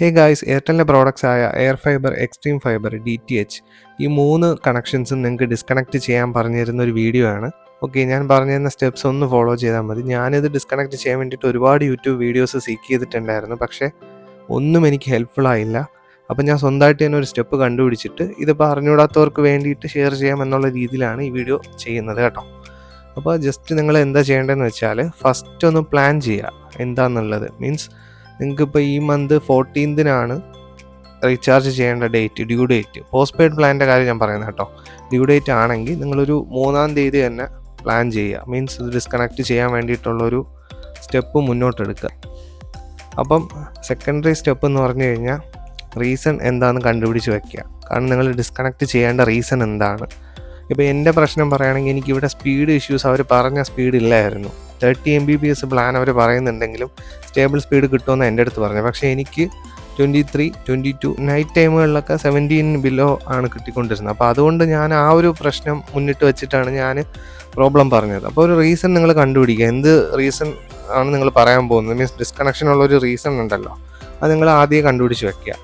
ഹേ guys എയർടെലിന്റെ products ആയ air fibre extreme fibre D T H ഈ മൂന്ന് കണക്ഷൻസും നിങ്ങൾക്ക് ഡിസ്കണക്ട് ചെയ്യാൻ പറഞ്ഞിരുന്ന ഒരു വീഡിയോ ആണ്. ഓക്കെ ഞാൻ പറഞ്ഞിരുന്ന സ്റ്റെപ്സ് ഒന്ന് ഫോളോ ചെയ്താൽ മതി. ഞാനിത് ഡിസ്കണക്ട് ചെയ്യാൻ വേണ്ടിയിട്ട് ഒരുപാട് യൂട്യൂബ് വീഡിയോസ് സീക്ക് ചെയ്തിട്ടുണ്ടായിരുന്നു. പക്ഷേ ഒന്നും എനിക്ക് ഹെൽപ്ഫുൾ ആയില്ല. അപ്പം ഞാൻ സ്വന്തമായിട്ട് തന്നെ ഒരു സ്റ്റെപ്പ് കണ്ടുപിടിച്ചിട്ട് ഇത് പറഞ്ഞുകൂടാത്തവർക്ക് വേണ്ടിയിട്ട് ഷെയർ ചെയ്യാം എന്നുള്ള രീതിയിലാണ് ഈ വീഡിയോ ചെയ്യുന്നത് കേട്ടോ. അപ്പോൾ ജസ്റ്റ് നിങ്ങൾ എന്താ ചെയ്യേണ്ടതെന്ന് വെച്ചാൽ ഫസ്റ്റ് ഒന്ന് പ്ലാൻ ചെയ്യുക. എന്താണെന്നുള്ളത് മീൻസ് നിങ്ങൾക്കിപ്പോൾ ഈ മന്ത് ഫോർട്ടീൻതിനാണ് റീചാർജ് ചെയ്യേണ്ട date due date post paid പ്ലാനിന്റെ കാര്യം ഞാൻ പറയുന്നത് കേട്ടോ. ഡ്യൂ ഡേറ്റ് ആണെങ്കിൽ നിങ്ങളൊരു മൂന്നാം തീയതി തന്നെ പ്ലാൻ ചെയ്യുക. മീൻസ് ഡിസ്കണക്ട് ചെയ്യാൻ വേണ്ടിയിട്ടുള്ളൊരു സ്റ്റെപ്പ് മുന്നോട്ടെടുക്കുക. അപ്പം സെക്കൻഡറി സ്റ്റെപ്പ് എന്ന് പറഞ്ഞു കഴിഞ്ഞാൽ റീസൺ എന്താണെന്ന് കണ്ടുപിടിച്ച് വെക്കുക. കാരണം നിങ്ങൾ ഡിസ്കണക്ട് ചെയ്യേണ്ട റീസൺ എന്താണ്? ഇപ്പോൾ എന്റെ പ്രശ്നം പറയുകയാണെങ്കിൽ എനിക്കിവിടെ സ്പീഡ് ഇഷ്യൂസ് അവർ പറഞ്ഞ സ്പീഡ് ഇല്ലായിരുന്നു. Thirty M B B S plan അവർ പറയുന്നുണ്ടെങ്കിലും സ്റ്റേബിൾ സ്പീഡ് കിട്ടുമെന്ന് എന്റെ അടുത്ത് പറഞ്ഞു പക്ഷേ എനിക്ക് twenty three twenty two night ടൈമുകളിലൊക്കെ seventeen below ആണ് കിട്ടിക്കൊണ്ടിരുന്നത്. അപ്പോൾ അതുകൊണ്ട് ഞാൻ ആ ഒരു പ്രശ്നം മുന്നിട്ട് വെച്ചിട്ടാണ് ഞാൻ പ്രോബ്ലം പറഞ്ഞത്. അപ്പോൾ ഒരു റീസൺ നിങ്ങൾ കണ്ടുപിടിക്കുക. എന്ത് റീസൺ ആണ് നിങ്ങൾ പറയാൻ പോകുന്നത്? മീൻസ് ഡിസ്കണക്ഷൻ ഉള്ള ഒരു റീസൺ ഉണ്ടല്ലോ. അത് നിങ്ങൾ ആദ്യം കണ്ടുപിടിച്ച് വെക്കുക.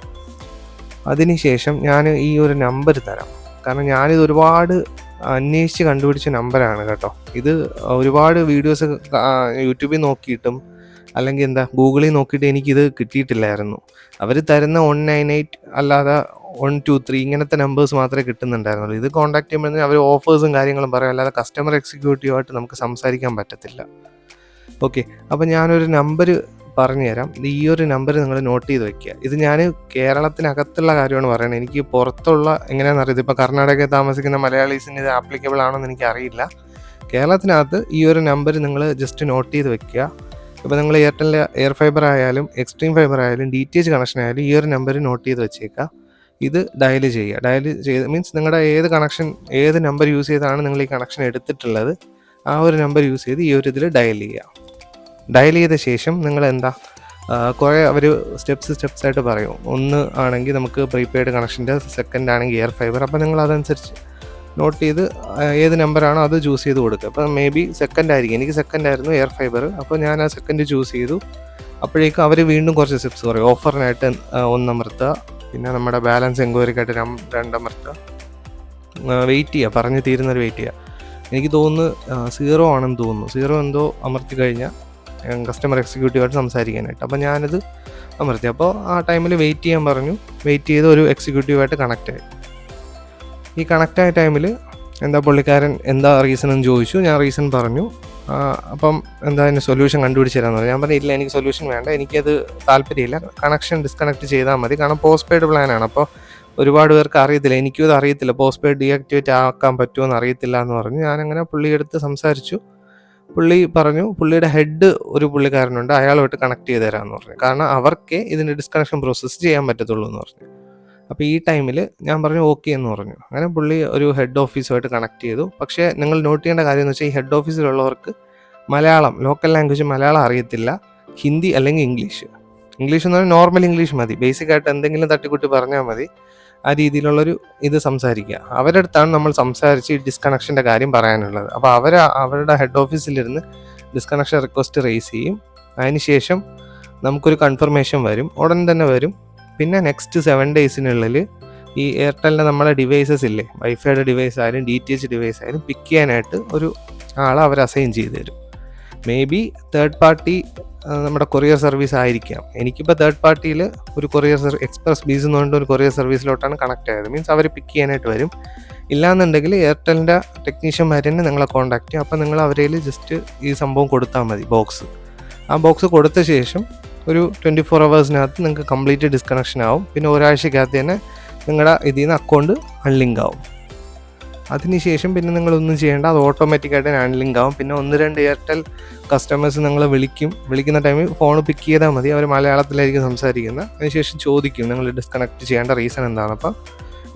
അതിനുശേഷം ഞാൻ ഈ ഒരു നമ്പർ തരാം. കാരണം ഞാനിത് ഒരുപാട് അന്വേഷിച്ച് കണ്ടുപിടിച്ച നമ്പറാണ് കേട്ടോ. ഇത് ഒരുപാട് വീഡിയോസ് യൂട്യൂബിൽ നോക്കിയിട്ടും അല്ലെങ്കിൽ എന്താ ഗൂഗിളിൽ നോക്കിയിട്ട് എനിക്കിത് കിട്ടിയിട്ടില്ലായിരുന്നു. അവർ തരുന്ന വൺ നയൻ എയ്റ്റ് അല്ലാതെ വൺ ടു ത്രീ ഇങ്ങനത്തെ നമ്പേഴ്സ് മാത്രമേ കിട്ടുന്നുണ്ടായിരുന്നുള്ളൂ. ഇത് കോൺടാക്ട് ചെയ്യുമ്പോൾ അവർ ഓഫേഴ്സും കാര്യങ്ങളും പറയും. അല്ലാതെ കസ്റ്റമർ എക്സിക്യൂട്ടീവായിട്ട് നമുക്ക് സംസാരിക്കാൻ പറ്റത്തില്ല. ഓക്കെ അപ്പോൾ ഞാനൊരു നമ്പർ പറഞ്ഞുതരാം. തരാം ഈ ഒരു നമ്പർ നിങ്ങൾ നോട്ട് ചെയ്ത് വെക്കുക. ഇത് ഞാൻ കേരളത്തിനകത്തുള്ള കാര്യമാണ് പറയുന്നത്. എനിക്ക് പുറത്തുള്ള എങ്ങനെയാണെന്ന് അറിയാം ഇപ്പോൾ കർണാടകയിൽ താമസിക്കുന്ന മലയാളീസിന് ഇത് ആപ്ലിക്കബിൾ ആണോ എനിക്ക് അറിയില്ല കേരളത്തിനകത്ത് ഈ ഒരു നമ്പർ നിങ്ങൾ ജസ്റ്റ് നോട്ട് ചെയ്ത് വെക്കുക. ഇപ്പോൾ നിങ്ങൾ എയർടെൽ എയർ ഫൈബർ ആയാലും എക്സ്ട്രീം ഫൈബർ ആയാലും ഡി ടി എച്ച് കണക്ഷൻ ആയാലും ഈ ഒരു നമ്പർ നോട്ട് ചെയ്ത് വെച്ചേക്കുക. ഇത് ഡയൽ ചെയ്യുക. ഡയൽ ചെയ്ത് മീൻസ് നിങ്ങളുടെ ഏത് കണക്ഷൻ ഏത് നമ്പർ യൂസ് ചെയ്താണ് നിങ്ങൾ ഈ കണക്ഷൻ എടുത്തിട്ടുള്ളത് ആ ഒരു നമ്പർ യൂസ് ചെയ്ത് ഈ ഒരു ഇതിൽ ഡയൽ ചെയ്യുക. ഡയൽ ചെയ്ത ശേഷം നിങ്ങൾ എന്താ കുറേ അവർ സ്റ്റെപ്സ് സ്റ്റെപ്സ് ആയിട്ട് പറയും. ഒന്ന് ആണെങ്കിൽ നമുക്ക് പ്രീപെയ്ഡ് കണക്ഷന്റെ സെക്കൻഡ് ആണെങ്കിൽ എയർ ഫൈബർ അപ്പോൾ നിങ്ങൾ അതനുസരിച്ച് നോട്ട് ചെയ്ത് ഏത് നമ്പറാണോ അത് ചൂസ് ചെയ്ത് കൊടുക്കുക. അപ്പോൾ മേ ബി സെക്കൻഡ് ആയിരിക്കും. എനിക്ക് സെക്കൻഡ് ആയിരുന്നു എയർ ഫൈബർ അപ്പോൾ ഞാൻ ആ സെക്കൻഡ് ചൂസ് ചെയ്തു. അപ്പോഴേക്കും അവർ വീണ്ടും കുറച്ച് സ്റ്റെപ്സ് പറയും. ഓഫറിനായിട്ട് ഒന്നമർത്തുക പിന്നെ നമ്മുടെ ബാലൻസ് എൻക്വയറിക്കായിട്ട് രണ്ടമർത്തുക വെയിറ്റ് ചെയ്യുക. പറഞ്ഞ് തീരുന്നൊരു വെയിറ്റ് ചെയ്യുക. എനിക്ക് തോന്നുന്നു സീറോ ആണെന്ന് തോന്നുന്നു. സീറോ എന്തോ അമർത്തി കഴിഞ്ഞാൽ കസ്റ്റമർ എക്സിക്യൂട്ടീവായിട്ട് സംസാരിക്കാനായിട്ട്. അപ്പോൾ ഞാനത് അമർത്തി. അപ്പോൾ ആ ടൈമിൽ വെയിറ്റ് ചെയ്യാൻ പറഞ്ഞു. വെയിറ്റ് ചെയ്ത് ഒരു എക്സിക്യൂട്ടീവായിട്ട് കണക്റ്റ് ആയി. ഈ കണക്റ്റ് ആയ ടൈമിൽ എന്താ പുള്ളിക്കാരൻ എന്താ റീസൺ എന്ന് ചോദിച്ചു. ഞാൻ റീസൺ പറഞ്ഞു. അപ്പം എന്താ അതിന് സൊല്യൂഷൻ കണ്ടുപിടിച്ച് തരാമെന്ന് പറഞ്ഞു. ഞാൻ പറഞ്ഞു ഇല്ല എനിക്ക് സൊല്യൂഷൻ വേണ്ട. എനിക്കത് താല്പര്യമില്ല. കണക്ഷൻ ഡിസ്കണക്ട് ചെയ്താൽ മതി. കാരണം പോസ്റ്റ് പെയ്ഡ് പ്ലാനാണ് അപ്പോൾ ഒരുപാട് പേർക്ക് അറിയത്തില്ല. എനിക്കും അത് അറിയത്തില്ല. പോസ്റ്റ് പെയ്ഡ് ഡീആക്ടിവേറ്റ് ആക്കാൻ പറ്റുമോ എന്ന് അറിയത്തില്ല എന്ന് പറഞ്ഞു. ഞാനങ്ങനെ പുള്ളിയെടുത്ത് സംസാരിച്ചു. പുള്ളി പറഞ്ഞു പുള്ളിയുടെ ഹെഡ് ഒരു പുള്ളിക്കാരനുണ്ട് അയാളുമായിട്ട് കണക്ട് ചെയ്ത് തരാമെന്ന് പറഞ്ഞു. കാരണം അവർക്കേ ഇതിന്റെ ഡിസ്കണക്ഷൻ പ്രോസസ്സ് ചെയ്യാൻ പറ്റത്തുള്ളൂ എന്ന് പറഞ്ഞു. അപ്പോൾ ഈ ടൈമിൽ ഞാൻ പറഞ്ഞു ഓക്കെ എന്ന് പറഞ്ഞു. അങ്ങനെ പുള്ളി ഒരു ഹെഡ് ഓഫീസുമായിട്ട് കണക്ട് ചെയ്തു. പക്ഷേ നിങ്ങൾ നോട്ട് ചെയ്യേണ്ട കാര്യം എന്ന് വെച്ചാൽ ഈ ഹെഡ് ഓഫീസിലുള്ളവർക്ക് മലയാളം ലോക്കൽ ലാംഗ്വേജ് മലയാളം അറിയത്തില്ല. ഹിന്ദി അല്ലെങ്കിൽ ഇംഗ്ലീഷ്. ഇംഗ്ലീഷ് എന്ന് പറഞ്ഞാൽ നോർമൽ ഇംഗ്ലീഷ് മതി. ബേസിക് ആയിട്ട് എന്തെങ്കിലും തട്ടിക്കുട്ടി പറഞ്ഞാൽ മതി. ആ രീതിയിലുള്ളൊരു ഇത് സംസാരിക്കുക. അവരുടെ അടുത്താണ് നമ്മൾ സംസാരിച്ച് ഈ ഡിസ്കണക്ഷന്റെ കാര്യം പറയാനുള്ളത്. അപ്പോൾ അവർ അവരുടെ ഹെഡ് ഓഫീസിലിരുന്ന് ഡിസ്കണക്ഷൻ റിക്വസ്റ്റ് റേസ് ചെയ്യും. അതിനുശേഷം നമുക്കൊരു കൺഫർമേഷൻ വരും. ഉടൻ തന്നെ വരും. പിന്നെ നെക്സ്റ്റ് സെവൻ ഡേയ്സിനുള്ളിൽ ഈ എയർടെലിന്റെ നമ്മളെ ഡിവൈസസ് ഇല്ലേ വൈഫൈയുടെ ഡിവൈസ് ആയാലും ഡി ടി എച്ച് ഡിവൈസ് ആയാലും പിക്ക് ചെയ്യാനായിട്ട് ഒരു ആളെ അവർ അസൈൻ ചെയ്ത് തരും. മേ ബി തേർഡ് പാർട്ടി നമ്മുടെ കൊറിയർ സർവീസ് ആയിരിക്കാം. എനിക്കിപ്പോൾ തേർഡ് പാർട്ടിയിൽ ഒരു കൊറിയർ സർവീസ് എക്സ്പ്രസ് ബീസ് എന്ന് പറഞ്ഞിട്ട് ഒരു കൊറിയർ സർവീസിലോട്ടാണ് കണക്ട് ആയത്. മീൻസ് അവർ പിക്ക് ചെയ്യാനായിട്ട് വരും. ഇല്ലാന്നുണ്ടെങ്കിൽ എയർടെലിന്റെ ടെക്നീഷ്യന്മാർ തന്നെ നിങ്ങളെ കോൺടാക്ട് ചെയ്യും. അപ്പോൾ നിങ്ങൾ അവരേൽ ജസ്റ്റ് ഈ സംഭവം കൊടുത്താൽ മതി ബോക്സ് ആ ബോക്സ് കൊടുത്ത ശേഷം ഒരു ട്വന്റി ഫോർ അവേഴ്സിനകത്ത് നിങ്ങൾക്ക് കംപ്ലീറ്റ് ഡിസ്കണക്ഷൻ ആവും. പിന്നെ ഒരാഴ്ചക്കകത്ത് തന്നെ നിങ്ങളുടെ ഇതിൽ നിന്ന് അക്കൗണ്ട് അൺലിങ്ക് ആവും. അതിനുശേഷം പിന്നെ നിങ്ങളൊന്നും ചെയ്യേണ്ട. അത് ഓട്ടോമാറ്റിക്കായിട്ട് അൺലിങ്ക് ആവും. പിന്നെ ഒന്ന് രണ്ട് എയർടെൽ കസ്റ്റമേഴ്സ് നിങ്ങളെ വിളിക്കും. വിളിക്കുന്ന ടൈമിൽ ഫോൺ പിക്ക് ചെയ്താൽ മതി. അവർ മലയാളത്തിലായിരിക്കും സംസാരിക്കുന്നത് അതിനുശേഷം ചോദിക്കും നിങ്ങൾ ഡിസ്കണക്ട് ചെയ്യേണ്ട റീസൺ എന്താണ്. അപ്പോൾ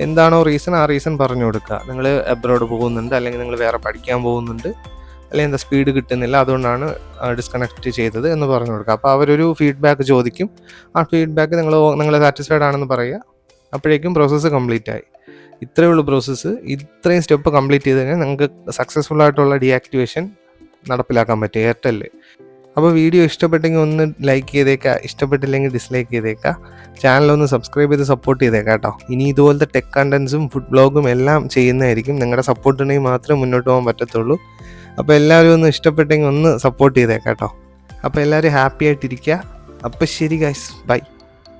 എന്താണോ റീസൺ ആ റീസൺ പറഞ്ഞു കൊടുക്കുക. നിങ്ങൾ എബ്രോഡ് പോകുന്നുണ്ട് അല്ലെങ്കിൽ നിങ്ങൾ വേറെ പഠിക്കാൻ പോകുന്നുണ്ട്. അല്ലെങ്കിൽ എന്താ സ്പീഡ് കിട്ടുന്നില്ല. അതുകൊണ്ടാണ് ഡിസ്കണക്ട് ചെയ്തത് എന്ന് പറഞ്ഞു കൊടുക്കുക. അപ്പോൾ അവരൊരു ഫീഡ്ബാക്ക് ചോദിക്കും. ആ ഫീഡ്ബാക്ക് നിങ്ങൾ നിങ്ങൾ സാറ്റിസ്ഫൈഡ് ആണെന്ന് പറയുക. അപ്പോഴേക്കും പ്രോസസ്സ് കംപ്ലീറ്റ് ആയി. ഇത്രയേ ഉള്ളൂ പ്രോസസ്സ് ഇത്രയും സ്റ്റെപ്പ് കംപ്ലീറ്റ് ചെയ്ത് കഴിഞ്ഞാൽ നിങ്ങൾക്ക് സക്സസ്ഫുൾ ആയിട്ടുള്ള ഡീആക്ടിവേഷൻ നടപ്പിലാക്കാൻ പറ്റും എയർടെല്ലിൽ അപ്പോൾ വീഡിയോ ഇഷ്ടപ്പെട്ടെങ്കിൽ ഒന്ന് ലൈക്ക് ചെയ്തേക്കുക ഇഷ്ടപ്പെട്ടില്ലെങ്കിൽ ഡിസ്ലൈക്ക് ചെയ്തേക്കുക ഒന്ന് സബ്സ്ക്രൈബ് ചെയ്ത് സപ്പോർട്ട് ചെയ്തേക്കാം കേട്ടോ. ഇനി ഇതുപോലത്തെ ടെക് കണ്ടൻസും ഫുഡ് ബ്ലോഗും എല്ലാം ചെയ്യുന്നതായിരിക്കും. നിങ്ങളുടെ സപ്പോർട്ടുണ്ടെങ്കിൽ മാത്രമേ മുന്നോട്ട് പോകാൻ പറ്റത്തുള്ളൂ. അപ്പോൾ എല്ലാവരും ഒന്ന് ഇഷ്ടപ്പെട്ടെങ്കിൽ ഒന്ന് സപ്പോർട്ട് ചെയ്തേക്കാം കേട്ടോ. അപ്പോൾ എല്ലാവരും ഹാപ്പി ആയിട്ടിരിക്കുക അപ്പോൾ ശരി ഗൈസ് ബൈ